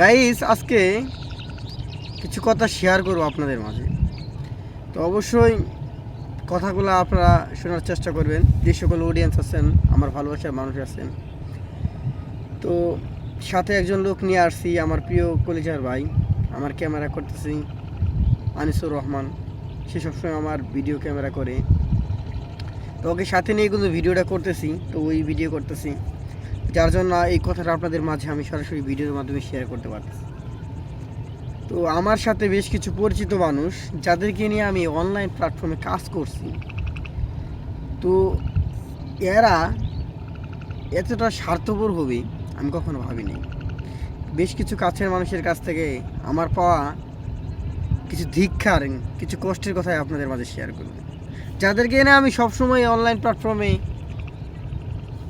Guys আজকে কিছু কথা শেয়ার করব আপনাদের মাঝে। তো অবশ্যই কথাগুলো আপনারা শোনার চেষ্টা করবেন। যে সকল অডিয়েন্স আছেন, আমার ভালোবাসার মানুষ আছেন। তো সাথে একজন লোক নিয়ে আসছি, আমার প্রিয় কলিজার ভাই। আমার ক্যামেরা করতেছি আনিসুর রহমান। সে সবসময় আমার ভিডিও ক্যামেরা করে। তো ওকে সাথে নিয়ে কিন্তু ভিডিওটা করতেছি। তো ওই ভিডিও করতেছি। যার জন্য এই কথাটা আপনাদের মাঝে আমি সরাসরি ভিডিওর মাধ্যমে শেয়ার করতে পারতেছি তো আমার সাথে বেশ কিছু পরিচিত মানুষ, যাদেরকে নিয়ে আমি অনলাইন প্ল্যাটফর্মে কাজ করছি। তো এরা এতটা স্বার্থপর হবে, আমি কখনো ভাবিনি। বেশ কিছু কাছের মানুষের কাছ থেকে আমার পাওয়া কিছু ধিক্ষার কিছু কষ্টের কথাই আপনাদের মাঝে শেয়ার করব। যাদেরকে এনে আমি সবসময় অনলাইন প্ল্যাটফর্মে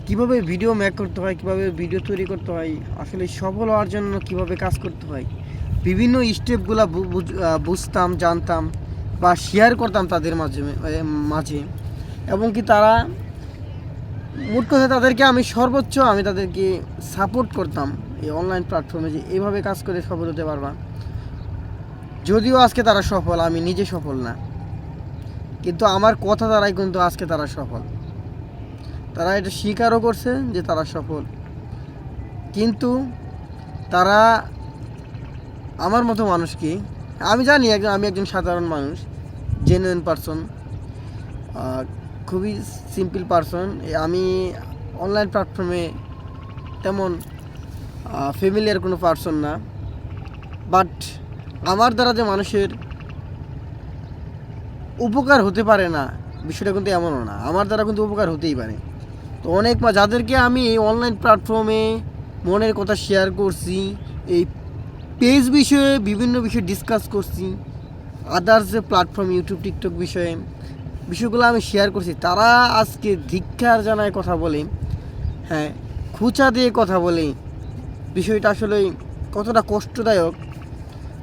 কীভাবে ভিডিও মেক করতে হয়, কীভাবে ভিডিও তৈরি করতে হয়, আসলে সফল হওয়ার জন্য কীভাবে কাজ করতে হয়, বিভিন্ন স্টেপগুলো বুঝতাম, জানতাম বা শেয়ার করতাম তাদের মাঝে মাঝে। এবং কি তারা, মোট কথা তাদেরকে আমি সর্বোচ্চ আমি তাদেরকে সাপোর্ট করতাম এই অনলাইন প্ল্যাটফর্মে যে এইভাবে কাজ করে সফল হতে পারবা। যদিও আজকে তারা সফল, আমি নিজে সফল না। কিন্তু আমার কথা দ্বারাই কিন্তু আজকে তারা সফল। তারা এটা স্বীকারও করছে যে তারা সফল। কিন্তু তারা আমার মতো মানুষকে আমি জানি একজন আমি একজন সাধারণ মানুষ জেনুইন পারসন খুবই সিম্পল পারসন আমি অনলাইন প্ল্যাটফর্মে তেমন ফ্যামিলিয়ার কোনো পারসন না। বাট আমার দ্বারা যে মানুষের উপকার হতে পারে না, বিষয়টা কিন্তু এমনও না। আমার দ্বারা কিন্তু উপকার হতেই পারে। তো অনেক যাদেরকে আমি এই অনলাইন প্ল্যাটফর্মে মনের কথা শেয়ার করছি, এই পেজ বিষয়ে বিভিন্ন বিষয়ে ডিসকাস করছি আদার্স যে প্ল্যাটফর্ম ইউটিউব টিকটক বিষয়ে বিষয়গুলো আমি শেয়ার করছি। তারা আজকে ধিক্ষার জানায় কথা বলে হ্যাঁ খুচা দিয়ে কথা বলে। বিষয়টা আসলে কতটা কষ্টদায়ক,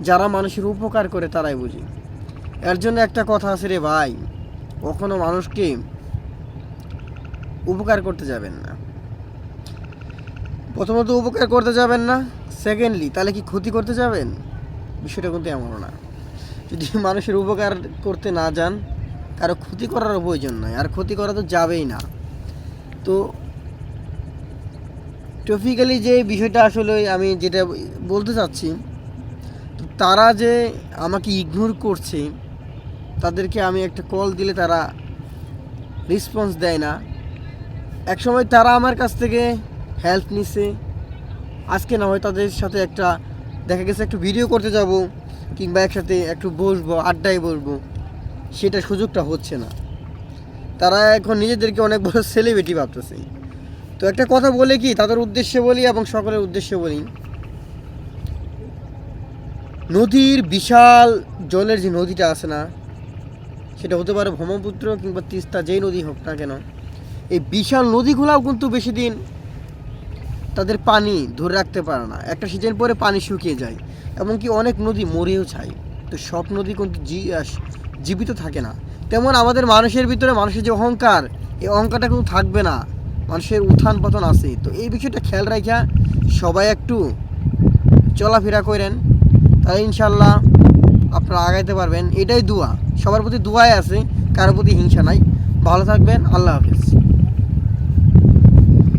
যারা মানুষের উপকার করে তারাই বুঝি। এর জন্য একটা কথা আছে রে ভাই, কখনো মানুষকে উপকার করতে যাবেন না। প্রথমত উপকার করতে যাবেন না সেকেন্ডলি তাহলে কি ক্ষতি করতে যাবেন? বিষয়টা কিন্তু এমনও না। যদি মানুষের উপকার করতে না যান, কারও ক্ষতি করার প্রয়োজন নয় আর ক্ষতি করা তো যাবেই না। তো টপিক্যালি যে বিষয়টা আসলে আমি যেটা বলতে চাচ্ছি, তো তারা যে আমাকে ইগনোর করছে, তাদেরকে আমি একটা কল দিলে তারা রেসপন্স দেয় না। একসময় তারা আমার কাছ থেকে হেল্প নিছে। আজকে না হয় তাদের সাথে একটা, দেখা গেছে একটু ভিডিও করতে যাব, কিংবা একসাথে একটু বসবো, আড্ডায় বসবো। সেটা সুযোগটা হচ্ছে না। তারা এখন নিজেদেরকে অনেক বড় সেলিব্রিটি ভাবতেছে। তো একটা কথা বলে কি, তাদের উদ্দেশ্যে বলি এবং সকলের উদ্দেশ্যে বলি। নদীর বিশাল জলের যে নদীটা আছে না, সেটা হতে পারে ব্রহ্মপুত্র কিংবা তিস্তা, যেই নদী হোক না কেন এই বিশাল নদীগুলাও কিন্তু বেশি দিন তাদের পানি ধরে রাখতে পারে না। একটা সিজন পরে পানি শুকিয়ে যায়, এমনকি অনেক নদী মরেও যায় তো সব নদী কিন্তু জীবিত থাকে না। তেমন আমাদের মানুষের ভিতরে মানুষের যে অহংকার, এই অহংকারটা কিন্তু থাকবে না। মানুষের উত্থান পতন আছে। তো এই বিষয়টা খেয়াল রাখা সবাই একটু চলাফেরা করেন। তাহলে ইনশাল্লাহ আপনারা আগাইতে পারবেন। এটাই দোয়া। সবার প্রতি দোয়াই আছে কারোর প্রতি হিংসা নাই। ভালো থাকবেন। আল্লাহ হাফিজ।